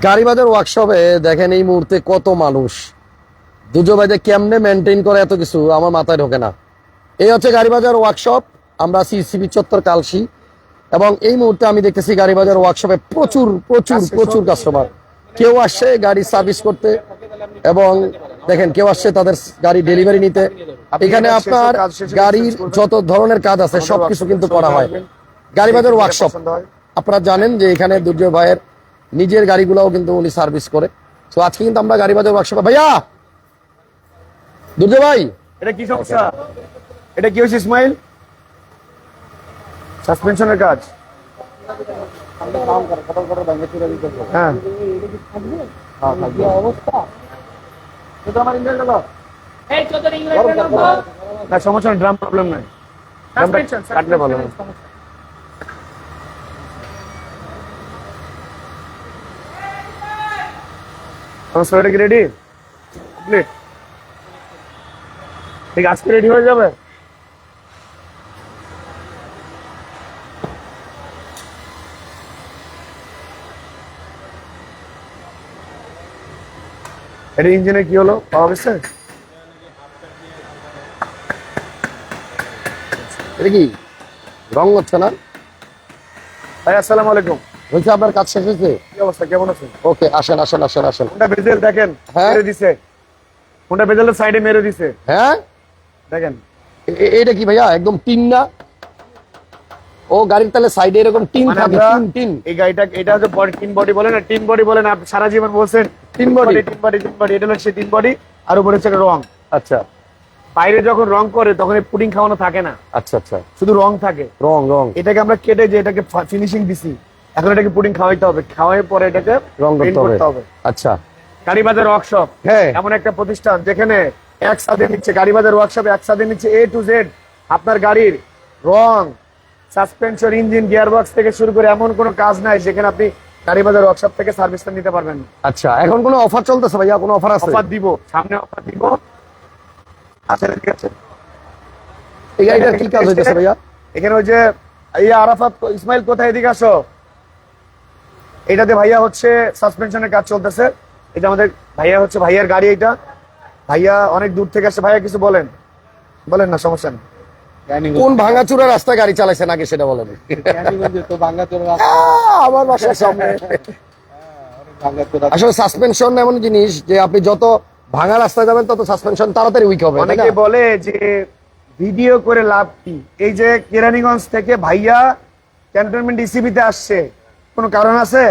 গাড়িবাজার ওয়ার্কশপে দেখেন এই মুহূর্তে কত মানুষ। দুজো ভাই যে কেমনে মেনটেন করে এত কিছু? আমার মাথায় ঢোকে না। এই হচ্ছে গাড়িবাজার ওয়ার্কশপ আমরা সিসিবি চত্বর কালসি। এবং এই মুহূর্তে আমি দেখতেছি গাড়িবাজার ওয়ার্কশপে প্রচুর প্রচুর প্রচুর কাস্টমার কেউ আসছে গাড়ি সার্ভিস করতে। এবং দেখেন কেউ আসছে তাদের গাড়ি ডেলিভারি নিতে। এখানে আপনার গাড়ির যত ধরনের কাজ আছে সবকিছু কিন্তু করা হয়। গাড়িবাজার ওয়ার্কশপ আপনারা জানেন যে এখানে দুর্জয় ভাইয়ের নিজের গাড়িগুলোও কিন্তু উনি সার্ভিস করে। তো আজকে কিন্তু আমরা গাড়ি বাজার ওয়ার্কশপে ভাইয়া! দুর্জয় ভাই! এটা কি সমস্যা এটা কি হয়েছে ইসমাইল? সাসপেনশনের কাজ। হ্যাঁ। না সমস্যা নেই ড্রাম প্রবলেম নাই। কাটলে ভালো হয়। সমস্যা কি রেডি কমপ্লিট ঠিক আজকে রেডি হয়ে যাবে? এটা ইঞ্জিনে কি হলো? পাওয়া গেছে? এটা কি? রং হচ্ছে না? ভাই আসসালামু আলাইকুম। বলছি আপনার কাজ শেষ হয়েছে? কি অবস্থা? কেমন আছেন? ওকে আসেন আসেন আসেন আসেন। বেজেল দেখেন হ্যাঁ। মেরে দিছে। বেজেলের সাইডে মেরে দিছে। হ্যাঁ? দেখেন। এটা কি ভাইয়া? একদম টিন না? ও গাড়ির তাহলে সাইডে এরকম টিন মানে থাকে টিন টিন। এই গাড়িটা এটা হচ্ছে বডি টিন বডি বলে না টিন বডি বলেন আপনি সারা জীবন বলছেন tin body। Tin body tin body এটা হচ্ছে টিন বডি আর উপরে হচ্ছে রং। আচ্ছা। বাইরে যখন রং করে তখন এই পুডিং খাওয়ানো থাকে না। আচ্ছা আচ্ছা। শুধু রং থাকে। রং রং। এটাকে আমরা কেটে যে এটাকে ফিনিশিং দিছি এখন এটাকে পুডিং খাওয়াইতে হবে। খাওয়াই পরে এটাকে রং করতে হবে। আচ্ছা। গাড়িবাজার ওয়ার্কশপ হ্যাঁ। এমন একটা প্রতিষ্ঠান যেখানে একসাথে নিচ্ছে গাড়িবাজার ওয়ার্কশপ একসাথে নিচ্ছে এ টু জেড আপনার গাড়ির রং সাসপেনশন ইঞ্জিন গিয়ারবক্স থেকে শুরু করে এমন কোনো কাজ নাই যেখানে আপনি গাড়িবাজার ওয়ার্কশপ থেকে সার্ভিসটা নিতে পারবেন। আচ্ছা এখন কোনো অফার চলতেছে ভাইয়া? কোনো অফার আছে? অফার দিব সামনে অফার দিব। আচ্ছা ঠিক আছে। এই গাড়িটার কি কাজ হইতেছে ভাইয়া? এখানে ওই যে এই আরাফাত ইসমাইল কোথায়? এদিকে আসো। এটাতে ভাইয়া হচ্ছে সাসপেনশনের কাজ চলতেছে। এটা আমাদের ভাইয়া হচ্ছে ভাইয়ার গাড়ি এটা ভাইয়া অনেক দূর থেকে আসছে ভাইয়া কিছু বলেন। বলেন না সমস্যা নেই। কোন ভাঙাচুরা রাস্তায় গাড়ি চালাইছেন আগে সেটা বলেন। আমার বাসার সামনে। আসলে সাসপেনশন এমন জিনিস যে আপনি যত ভাঙা রাস্তায় যাবেন তত সাসপেনশন তাড়াতাড়ি উইক হবে অনেকে বলে যে ভিডিও করে লাভ কি? এই যে কেরানীগঞ্জ থেকে ভাইয়া ক্যান্টনমেন্ট ডিসিবিতে আসছে। কোনো কারণ আছে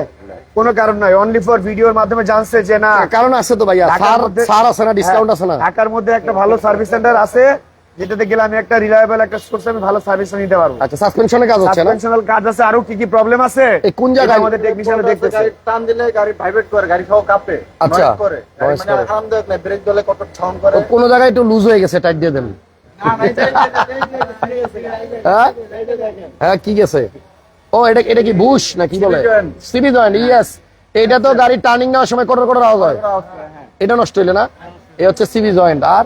কোনো কারণ নাই অনলি ফর ভিডিওর মাধ্যমে জানছে যে না কারণ আছে তো ভাইয়া সার ছাড় আছে না ডিসকাউন্ট আছে না হ্যাঁ, ঢাকার মধ্যে একটা ভালো সার্ভিস সেন্টার আছে যেটাতে গেলে আমি একটা রিলায়েবল একটা সোর্স আমি ভালো সার্ভিস নিতে পারব আচ্ছা সাসপেনশনের কাজ হচ্ছে না সাসপেনশনাল কাজ আছে আরও কি কি প্রবলেম আছে এই কোন জায়গায়? আমাদের টেকনিশিয়ান দেখতেছে গাড়ি টান দিলে গাড়ি ভাইব্রেট করে গাড়ি খাওয়া কাঁপে আচ্ছা। করে মানে। আরামদায়ক না ব্রেক দিলে কত সাউন্ড করে কোনো জায়গায় একটু লুজ হয়ে গেছে টাইট দিয়ে দেন হ্যাঁ হ্যাঁ কি গেছে ও এটা এটা কি বুশ না কি বলে। সিবি জয়েন্ট ইয়েস এটা তো গাড়ি টার্নিং নেওয়ার সময় কোটর কোটর আওয়াজ হয়। এটা নষ্ট হইলে না? এই হচ্ছে সিবি জয়েন্ট আর?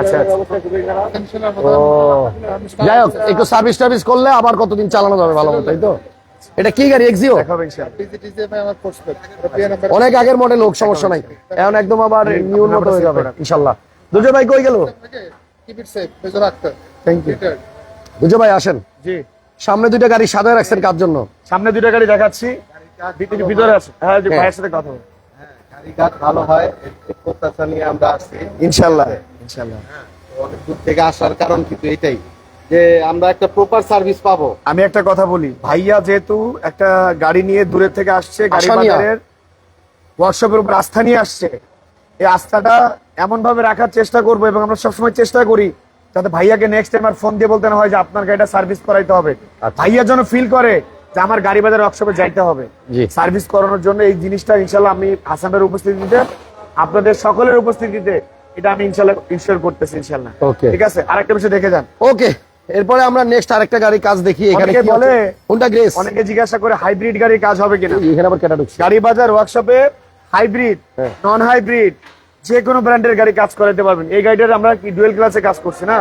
আচ্ছা আচ্ছা। যাই হোক একটু সার্ভিস টার্ভিস করলে আবার কতদিন চালানো যাবে ভালো মতো তাই তো? এটা কি গাড়ি এক্সিও অনেক আগের মডেল হোক সমস্যা নাই। এখন একদম আবার নিউ মতো হয়ে যাবে ইনশাল্লাহ দুজন ভাই কই গেল? Keep it safe major Akhtar thank you দুজো ভাই আসেন। জি। সামনে দুইটা গাড়ি সাজায় রাখছেন কার জন্য? সামনে দুইটা গাড়ি দেখাচ্ছি। ভিতরে ভিতরে আছে। হ্যাঁ যে হ্যাঁ। ভাইয়ের সাথে কথা ভালো হয় প্রত্যাশা নিয়ে আমরা আসছি। ইনশাআল্লাহ ইনশাআল্লাহ অনেক দূর থেকে আসার কারণ কিন্তু এটাই যে আমরা একটা প্রপার সার্ভিস পাবো। আমি একটা কথা বলি ভাইয়া যেহেতু একটা গাড়ি নিয়ে দূরের থেকে আসছে গাড়ি বাজারের ওয়ার্কশপের উপর আস্থা নিয়ে আসছে এই আস্থাটা এমন ভাবে রাখার চেষ্টা করব এবং আমরা সবসময় চেষ্টা করি যাতে ভাইয়াকে নেক্সট টাইম আর ফোন দিয়ে বলতে না হয় যে আপনার গাড়িটা সার্ভিস করাইতে হবে। আচ্ছা। ভাইয়া যেন ফিল করে যে আমার গাড়ি বাজার ওয়ার্কশপে যাইতে হবে। সার্ভিস করানোর জন্য এই জিনিসটা ইনশাল্লাহ আমি হাসানের উপস্থিতিতে আপনাদের সকলের উপস্থিতিতে এটা আমি ইনশাল্লাহ ইনশিওর করতেছি ইনশাল্লাহ. ঠিক আছে? আরেকটা বিষয় দেখে যান। ওকে এরপরে আমরা নেক্সট আরেকটা গাড়ি কাজ দেখি। এখানে কি বলে কোনটা গ্রেস অনেকে জিজ্ঞাসা করে হাইব্রিড গাড়ির কাজ হবে কিনা। এখানে আবার কেটা ঢুকছে। গাড়ি বাজার ওয়ার্কশপে হাইব্রিড। নন হাইব্রিড যে কোনো ব্র্যান্ডের গাড়ি কাজ করাতে পারবেন। এই গাড়িটার আমরা কি ডুয়েল ক্লাসে কাজ করছি না?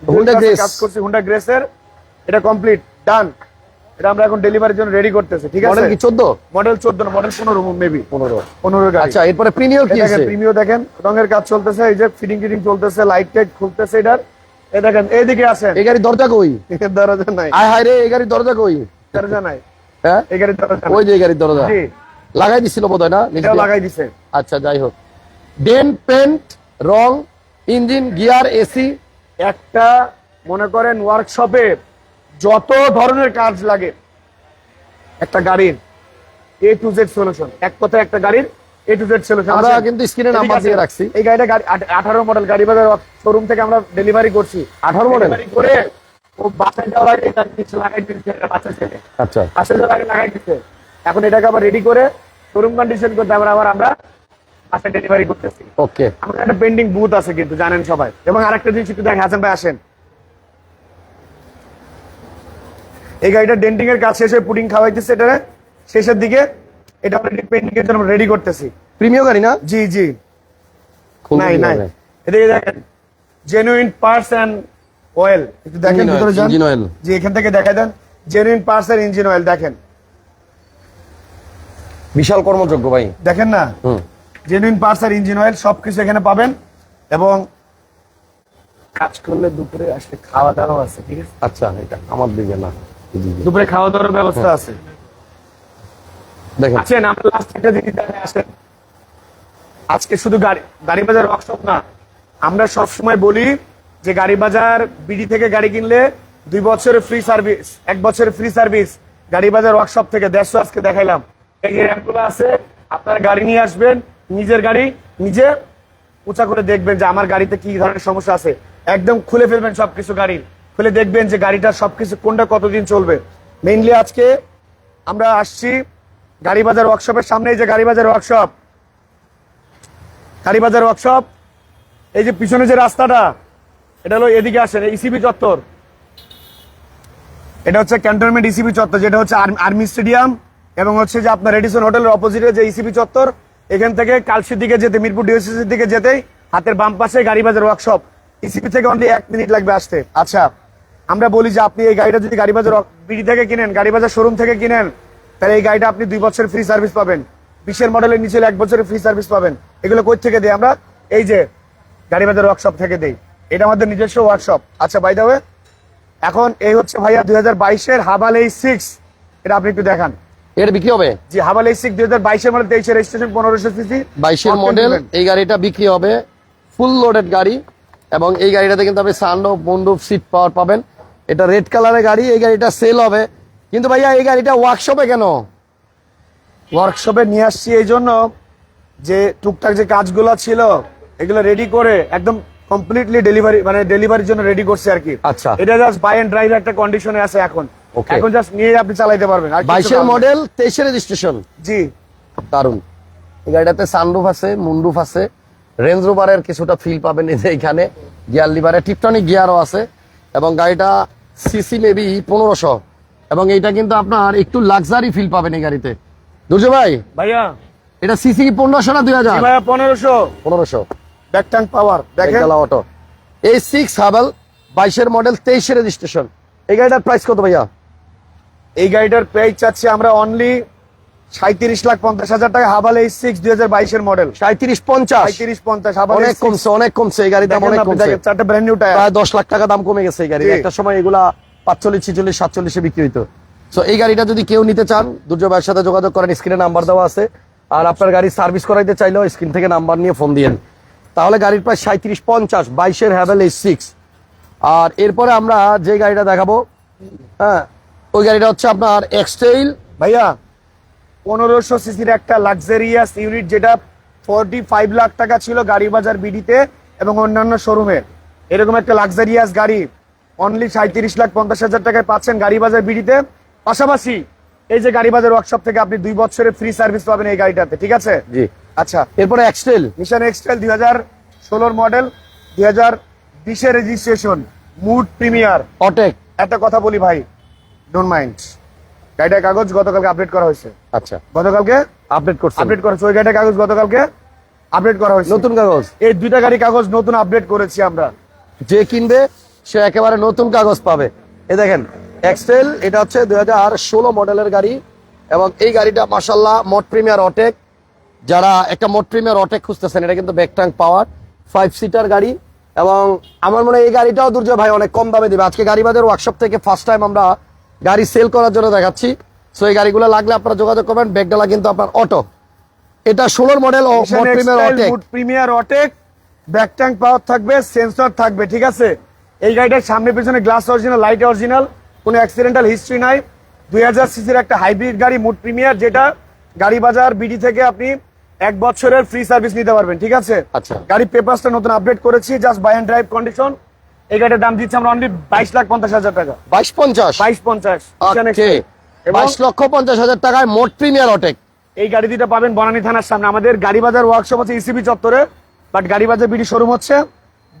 এ Grace। কাজ করছি হুন্ডা গ্রেসের এটা কমপ্লিট ডান এটা আমরা এখন ডেলিভারির জন্য রেডি করতেছি ঠিক আছে? মডেল কি চোদ্দ? মডেল চোদ্দ না মডেল পনেরো মেবি পনেরো। পনেরো গাড়ি। আচ্ছা এরপরে কি আছে? প্রিমিও দেখেন রঙের কাজ চলতেছে এই যে ফিটিং টিটিং চলতেছে লাইট টাইট খুলতেছে এটার। এই দেখেন এইদিকে আসেন। এই গাড়ির দরজা কই? এর দরজা নাই। আয় হায় রে এই গাড়ির দরজা কই? দরজা নাই। হ্যাঁ? এই গাড়ির দরজা ওই যে এই গাড়ির দরজা। জি। লাগাই দিছিল বোধ হয় না? দিয়ে? লাগাই দিছে। আচ্ছা যাই হোক। ডেন পেন্ট রং ইঞ্জিন গিয়ার এসি একটা মনে করেন ওয়ার্কশপে যত ধরনের কাজ লাগে একটা গাড়ির এ টু জেড সলিউশন এক কথায় একটা গাড়ির এ টু জেড সলিউশন আমরা কিন্তু স্ক্রিনে নাম্বার দিয়ে রাখছি। এই গাড়িটা গাড়ি আঠারো মডেল গাড়ি বাজার শোরুম থেকে আমরা ডেলিভারি করছি। 18 মডেল করে ও বাসায় যাওয়ার আগে এটা কিছু লাগাই দিচ্ছে বাচ্চা ছেলে আচ্ছা। বাসায় যাওয়ার আগে লাগাই দিচ্ছে এখন এটাকে আবার রেডি করে শোরুম কন্ডিশন করতে আবার আবার আমরা বাসায় ডেলিভারি করতেছি। ওকে আমাদের একটা পেন্ডিং বুথ আছে কিন্তু জানেন সবাই। এবং আরেকটা জিনিস একটু দেখেন হাসান ভাই আসেন। এই গাড়িটা ডেন্টিং এর কাজ শেষে পুডিং খাওয়াইতেছে এটা শেষের দিকে এটা অলরেডি পেন্ডিং এর জন্য রেডি করতেছি। প্রিমিয়ার গাড়ি না? জি জি। নাই নাই। এদিকে দেখেন জেনুইন পার্টস এন্ড অয়েল একটু দেখেন ভিতরে যান। engine oil। জি এখান থেকে দেখা দেন। জেনুইন পার্টস এর ইঞ্জিন অয়েল দেখেন। বিশাল কর্মযোগ্য ভাই। দেখেন না? হুম। জেনুইন পার্টস আর ইঞ্জিন অয়েল সবকিছু এখানে পাবেন এবং কাজ করলে দুপুরে আসলে খাওয়া দাওয়া আছে ঠিক আছে? আচ্ছা এটা আমার দিকে না। দুপুরে খাওয়া দাওয়ার ব্যবস্থা আছে। দেখেন। আছেন আমরা লাস্ট একটা জিনিস দেখে আসেন। আজকে শুধু গাড়ি গাড়ি বাজার ওয়ার্কশপ না। আমরা সব সময় বলি যে গাড়ি বাজার বিডি থেকে গাড়ি কিনলে দুই বছরের ফ্রি সার্ভিস এক বছরের ফ্রি সার্ভিস গাড়ি বাজার ওয়ার্কশপ থেকে। দেড়শো আজকে দেখাইলাম। এই যে র্যাম্পগুলো আছে আপনার গাড়ি নিয়ে আসবেন নিজের গাড়ি নিজে উঁচা করে দেখবেন যে আমার গাড়িতে কি ধরনের সমস্যা আছে। একদম খুলে ফেলবেন সবকিছু গাড়ি। খুলে দেখবেন যে গাড়িটা সবকিছু কোনটা কতদিন চলবে। মেইনলি আজকে আমরা আসছি গাড়ি বাজার ওয়ার্কশপের সামনে, এই যে গাড়ি বাজার ওয়ার্কশপ গাড়ি বাজার ওয়ার্কশপ এই যে পিছনে যে রাস্তাটা, এটা হলো এদিকে আসেন ইসিবি চত্বর। এটা হচ্ছে ক্যান্টনমেন্ট ইসিবি চত্বর, যেটা হচ্ছে আর্মি- আর্মি স্টেডিয়াম এবং হচ্ছে যে আপনার রেডিসন হোটেলের অপোজিটে যে ইসিবি চত্বর এখান থেকে কালসির দিকে যেতে, মিরপুর ডিওসিসির দিকে যেতেই হাতের বাম পাশে গাড়ি বাজার ওয়ার্কশপ ইসিবি থেকে অনলি এক মিনিট লাগবে আসতে। আচ্ছা আমরা বলি যে আপনি এই গাড়িটা যদি গাড়ি বাজার বিডি থেকে কিনেন, গাড়ি বাজার শোরুম থেকে কিনেন, তাহলে এই গাড়িটা আপনি দুই বছর ফ্রি সার্ভিস পাবেন। বিশের মডেলের নিচে এক বছরের ফ্রি সার্ভিস পাবেন। এগুলো কই থেকে দিই আমরা? এই যে গাড়ি বাজার ওয়ার্কশপ থেকে দেই। এটা আমাদের নিজস্ব ওয়ার্কশপ আচ্ছা বাই দা এখন এই হচ্ছে ভাইয়া দুই হাজার বাইশের হাবাল এই সিক্স এটা আপনি একটু দেখান। এটা বিক্রি হবে? জি হাবাল এই সিক্স দুই হাজার বাইশের মডেল তেইশের রেজিস্ট্রেশন পনেরোশো সিসি। বাইশের মডেল এই গাড়িটা বিক্রি হবে। ফুল লোডেড গাড়ি এবং এই গাড়িটাতে কিন্তু আপনি সানরুফ মুন্ডুফ সিট পাওয়ার পাবেন। এটা রেড কালারের গাড়ি এই গাড়িটা সেল হবে। কিন্তু ভাইয়া এই গাড়িটা ওয়ার্কশপে কেন? ওয়ার্কশপে নিয়ে আসছি এই জন্য যে টুকটাক যে কাজগুলো ছিল এগুলো রেডি করে একদম কমপ্লিটলি ডেলিভারি মানে ডেলিভারির জন্য রেডি করছে আর কি। আচ্ছা। এটা জাস্ট বাই এন্ড ড্রাইভ একটা কন্ডিশনে আছে এখন. এখন জাস্ট নিয়ে আপনি চালাইতে পারবেন। বাইশের। মডেল তেইশের রেজিস্ট্রেশন জি। দারুণ এই গাড়িটাতে সানরুফ আছে মুন্ডুফ আছে। রেঞ্জ রোভারের কিছুটা ফিল পাবেন যে এখানে। গিয়ার লিভারে টিপটনিক গিয়ারও আছে। এবং গাড়িটা সিসি মেবি পনেরোশো। এবং এইটা কিন্তু আপনার একটু লাক্সারি ফিল পাবেন এই গাড়িতে। দুর্য ভাই? ভাইয়া। এটা সিসি কি পনেরোশো না দুই হাজার? পনেরোশো। পনেরোশো। ব্যাক ট্যাঙ্ক পাওয়ার দেখেন। অটো এই সিক্স হাবেল বাইশের মডেল তেইশের রেজিস্ট্রেশন এই গাড়িটার প্রাইস কত ভাইয়া? এই গাড়িটার প্রাইস চাচ্ছি আমরা অনলি সাঁত্রিশ লাখ পঞ্চাশ হাজার টাকা হাবাল এই সিক্স দুই হাজার বাইশের মডেল সাঁত্রিশ পঞ্চাশ? সাঁত্রিশ পঞ্চাশ হাবাল অনেক কমছে অনেক কমছে এই গাড়ির দাম অনেক কমছে। চারটা ব্র্যান্ড নিউ টায়ার প্রায় দশ লাখ টাকা দাম কমে গেছে এই গাড়ি। একটা সময় এগুলা পাঁচচল্লিশ ছিচল্লিশ সাতচল্লিশে বিক্রি হইতো তো এই গাড়িটা যদি কেউ নিতে চান দুর্যোগ ভাইয়ের সাথে যোগাযোগ করেন স্ক্রিনে নাম্বার দেওয়া আছে। আর আপনার গাড়ি সার্ভিস করাইতে চাইলেও স্ক্রিন থেকে নাম্বার নিয়ে ফোন দিয়েন। তাহলে গাড়ির প্রায় সাঁত্রিশ পঞ্চাশ বাইশের হ্যাভেল এই সিক্স আর এরপরে আমরা যে গাড়িটা দেখাবো হ্যাঁ ওই গাড়িটা হচ্ছে আপনার এক্সটেইল ভাইয়া পনেরোশো সিসির একটা লাক্সারিয়াস ইউনিট যেটা ফোরটি ফাইভ লাখ টাকা ছিল গাড়ি বাজার বিডিতে এবং অন্যান্য শোরুমে এরকম একটা লাক্সারিয়াস গাড়ি অনলি সাঁত্রিশ লাখ পঞ্চাশ হাজার টাকায় পাচ্ছেন গাড়ি বাজার বিডিতে পাশাপাশি এই যে গাড়ি বাজার ওয়ার্কশপ থেকে আপনি দুই বছরের ফ্রি সার্ভিস পাবেন এই গাড়িটাতে ঠিক আছে? জি। আচ্ছা। এরপরে এক্সটেল মিশন এক্সটেল দুই হাজার ষোলোর মডেল দুই হাজার বিশের রেজিস্ট্রেশন মুড প্রিমিয়ার অটেক একটা কথা বলি ভাই ডোন্ট মাইন্ড গাড়িটার কাগজ গতকালকে আপডেট করা হয়েছে। আচ্ছা। গতকালকে আপডেট করছেন আপডেট করা হয়েছে ওই গাড়িটার কাগজ গতকালকে আপডেট করা হয়েছে। নতুন কাগজ। এই দুইটা গাড়ি কাগজ নতুন আপডেট করেছি আমরা। যে কিনবে সে একেবারে নতুন কাগজ পাবে। এ দেখেন এক্সেল এটা হচ্ছে দুই হাজার ষোলো মডেলের গাড়ি এবং এই গাড়িটা মাসাল্লাহ মোট প্রিমিয়ার অটেক। যারা একটা মোট প্রিমিয়ার অটেক খুঁজতেছেন এটা কিন্তু ব্যাকট্যাঙ্ক পাওয়ার ফাইভ সিটার গাড়ি এবং আমার মনে হয় এই গাড়িটাও দুর্জয় ভাই অনেক কম দামে দিবে। আজকে গাড়ি বাজার ওয়ার্কশপ থেকে ফার্স্ট টাইম আমরা গাড়ি সেল করার জন্য দেখাচ্ছি। সো এই গাড়িগুলো লাগলে আপনারা যোগাযোগ করবেন। ব্যাগডালা কিন্তু আপনার অটো এটা ষোলোর মডেল প্রিমিয়ার অটেক ব্যাক ট্যাঙ্ক পাওয়ার থাকবে সেন্সর থাকবে ঠিক আছে? এই গাড়িটার সামনে পিছনে গ্লাস অরিজিনাল লাইট অরিজিনাল কোনো অ্যাক্সিডেন্টাল হিস্ট্রি নাই। দুই হাজার সিসির একটা হাইব্রিড গাড়ি মুড প্রিমিয়ার যেটা গাড়ি বাজার বিডি থেকে আপনি এক বছরের ফ্রি সার্ভিস নিতে পারবেন ঠিক আছে? আচ্ছা। গাড়ি পেপারসটা নতুন আপডেট করেছি just buy and drive condition এই গাড়ির দাম দিচ্ছি আমরা অনলি বাইশ লাখ পঞ্চাশ হাজার টাকা। বাইশ পঞ্চাশ? বাইশ পঞ্চাশ বাইশ লক্ষ পঞ্চাশ হাজার টাকায় মোট প্রিমিয়ার অটেক। এই গাড়ি দুইটা পাবেন বনানী থানার সামনে। আমাদের গাড়ি বাজার ওয়ার্কশপ আছে ইসিবি চত্বরে বাট গাড়ি বাজার বিডি শোরুম হচ্ছে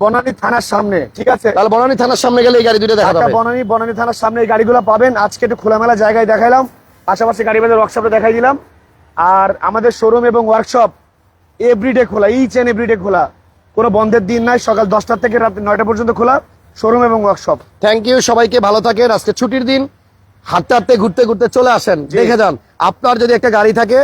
বনানী থানার সামনে ঠিক আছে? তাহলে বনানী থানার সামনে গেলে এই গাড়ি দুটো দেখা যাবে। বনানী বনানী থানার সামনে এই গাড়িগুলো পাবেন। আজকে একটু খোলামেলা জায়গায় দেখাইলাম। পাশাপাশি গাড়ি বাজার ওয়ার্কশপে দেখাই দিলাম। আর আমাদের শোরুম এবং ওয়ার্কশপ এভরিডে খোলা ইচ এন্ড এভরিডে খোলা। কোনো বন্ধের দিন নাই সকাল দশটা থেকে রাত নয়টা পর্যন্ত খোলা শোরুম এবং ওয়ার্কশপ থ্যাংক ইউ সবাইকে ভালো থাকেন আজকে ছুটির দিন। হাঁটতে হাঁটতে ঘুরতে ঘুরতে চলে আসেন। দেখে যান আপনার যদি একটা গাড়ি থাকে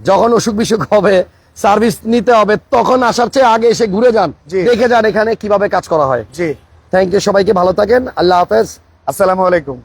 যখন অসুখ বিসুখ হবে সার্ভিস নিতে হবে তখন আসার চেয়ে আগে এসে ঘুরে যান। দেখে যান এখানে কীভাবে কাজ করা হয়। জি। থ্যাংক ইউ সবাইকে ভালো থাকেন আল্লাহ হাফেজ। আসসালামু আলাইকুম।